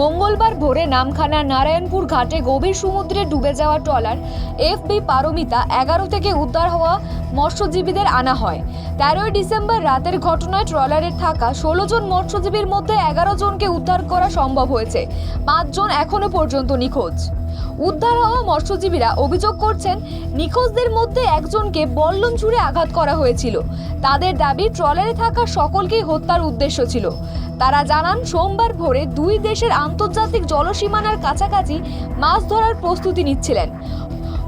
মঙ্গলবার ভোরে নামখানা নারায়ণপুর ঘাটে গভীর সমুদ্রে ডুবে যাওয়া ট্রলার এফবি পারমিতা এগারো থেকে উদ্ধার হওয়া মৎস্যজীবীদের আনা হয়। তেরোই ডিসেম্বর রাতের ঘটনায় ট্রলারে থাকা ষোলো জন মৎস্যজীবীর মধ্যে এগারো জনকে উদ্ধার করা সম্ভব হয়েছে। পাঁচজন এখনও পর্যন্ত নিখোঁজ। উদ্ধার হওয়া মৎস্যজীবীরা অভিযোগ করছেন, নিখোঁজদের মধ্যে একজনকে বল্লম ছুঁড়ে আঘাত করা হয়েছিল। তাদের দাবি, ট্রলারে থাকা সকলকেই হত্যার উদ্দেশ্য ছিল। তারা জানান, সোমবার ভোরে দুই দেশের আন্তর্জাতিক জলসীমানার কাছাকাছি মাছ ধরার প্রস্তুতি নিচ্ছিলেন।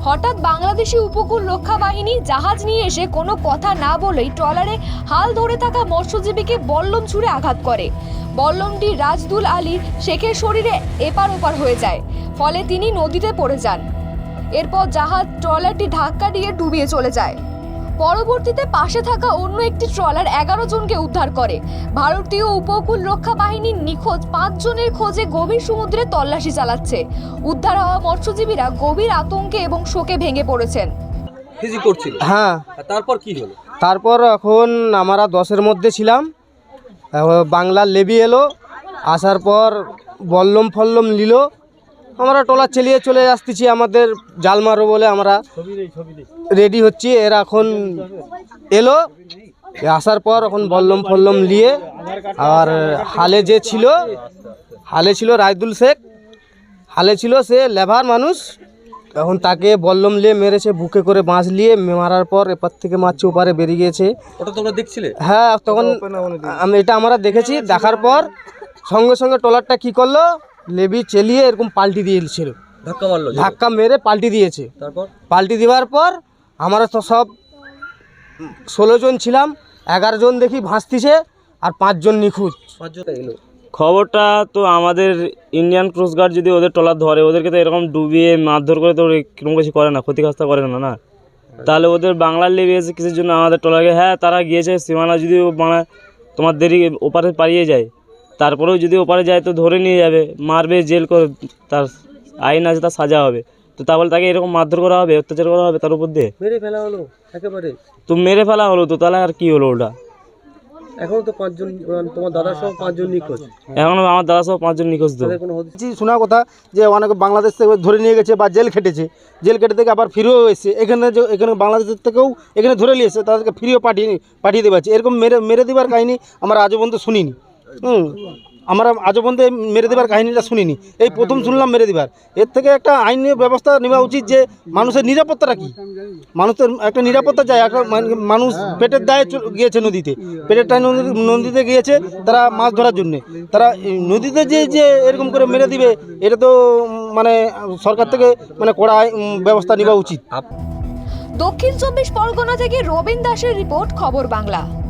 হঠাৎ বাংলাদেশি উপকূল রক্ষা বাহিনী জাহাজ নিয়ে এসে কোনো কথা না বলেই ট্রলারে হাল ধরে থাকা মৎস্যজীবীকে বল্লম ছুড়ে আঘাত করে। বল্লমটি রাজদুল আলী শেখের শরীরে এপার ওপার হয়ে যায়, ফলে তিনি নদীতে পড়ে যান। এরপর জাহাজ ট্রলারটি ধাক্কা দিয়ে ডুবিয়ে চলে যায়। পরবর্তীতে পাশে থাকা অন্য একটি ট্রলার এগারো জনকে উদ্ধার করে। ভারতীয় উপকূল রক্ষা বাহিনীর নিখোঁজ পাঁচ জনের খোঁজে গভীর সমুদ্রে তল্লাশি চালাচ্ছে। উদ্ধার হওয়া মৎস্যজীবীরা গভীর আতঙ্কে এবং শোকে ভেঙে পড়েছেন। করছিল? হ্যাঁ। তারপর কি হলো? তারপর এখন আমরা দশের মধ্যে ছিলাম। বাংলার লেবি এলো আসার পর বল্লম ফল্লম নিল আমরা টলার চালিয়ে চলে আসতেছি আমাদের জাল মারো বলে আমরা রেডি হচ্ছি। এরা এখন এলো আসার পর এখন বল্লম ফল্লম নিয়ে আর হালে যে ছিল হালে ছিল রায়দুল শেখ। হালে ছিল সে লেভার মানুষ। এখন তাকে বল্লম নিয়ে মেরেছে বুকে করে বাঁশ নিয়ে মারার পর এপার থেকে মারছে ওপারে বেরিয়ে গিয়েছে ওটা তোমরা দেখছিলে? হ্যাঁ তখন আমি এটা আমরা দেখেছি দেখার পর সঙ্গে সঙ্গে ট্রলারটা কি করল? লেবি চেলিয়ে এরকম পাল্টি দিয়েছিল। ধাক্কা মারলো ধাক্কা মেরে পাল্টি দিয়েছে। তারপর? পাল্টি দেওয়ার পর আমরা তো সব ষোলো জন ছিলাম এগারো জন দেখি ভাসতিছে আর পাঁচজন নিখোঁজ। পাঁচজন এলো। খবরটা তো আমাদের ইন্ডিয়ান কোস্টগার্ড যদি ওদের টলার ধরে ওদেরকে তো এরকম ডুবিয়ে মারধর করে তো কীরকম কিছু করে না ক্ষতিগ্রস্ত করে না না? তাহলে ওদের বাংলার লেগে এসে কিছুর জন্য আমাদের ট্রলারকে হ্যাঁ তারা গিয়েছে সীমানা যদি মানে তোমার দেরি ওপারে পালিয়ে যায় তারপরেও যদি ওপারে যায় তো ধরে নিয়ে যাবে মারবে জেল করে তার আইন আছে তার সাজা হবে। তো তাহলে তাকে এরকম মারধর করা হবে অত্যাচার করা হবে তার উপর দিয়ে? মেরে ফেলা হলো একেবারে। তো মেরে ফেলা হলো তো তাহলে আর কি হলো ওটা? এখনও তো পাঁচজন তোমার দাদার সহ পাঁচজন নিখোঁজ। এখনও আমার দাদা সহ পাঁচজন নিখোঁজ তো। কোনো শোনা কথা যে অনেক বাংলাদেশ থেকে ধরে নিয়ে গেছে বা জেল খেটেছে। জেল কেটে থেকে আবার ফিরেও এসেছে। এখানে যে এখানে বাংলাদেশের থেকেও এখানে ধরে নিয়ে এসেছে তাদেরকে ফিরেও পাঠিয়ে পাঠিয়ে দেওয়া এরকম মেরে মেরে দেওয়ার কাহিনী আমরা আজও পর্যন্ত শুনিনি। হুম। আমরা আজও পর্যন্ত মেরে দেবার কাহিনীটা শুনিনি। এই প্রথম শুনলাম মেরে দেওয়ার এর থেকে একটা আইনি ব্যবস্থা নেওয়া উচিত যে মানুষের নিরাপত্তাটা কী? মানুষের একটা নিরাপত্তা চাই। একটা মান- মানুষ পেটের দায়ে গিয়েছে নদীতে। পেটের দায় নদী- নদীতে গিয়েছে তারা মাছ ধরার জন্যে। তারা নদীতে যে যে এরকম করে মেরে দিবে, এটা তো মানে সরকার থেকে মানে কড়া ব্যবস্থা নেওয়া উচিত। দক্ষিণ চব্বিশ পরগনা থেকে রবীন রিপোর্ট, খবর বাংলা।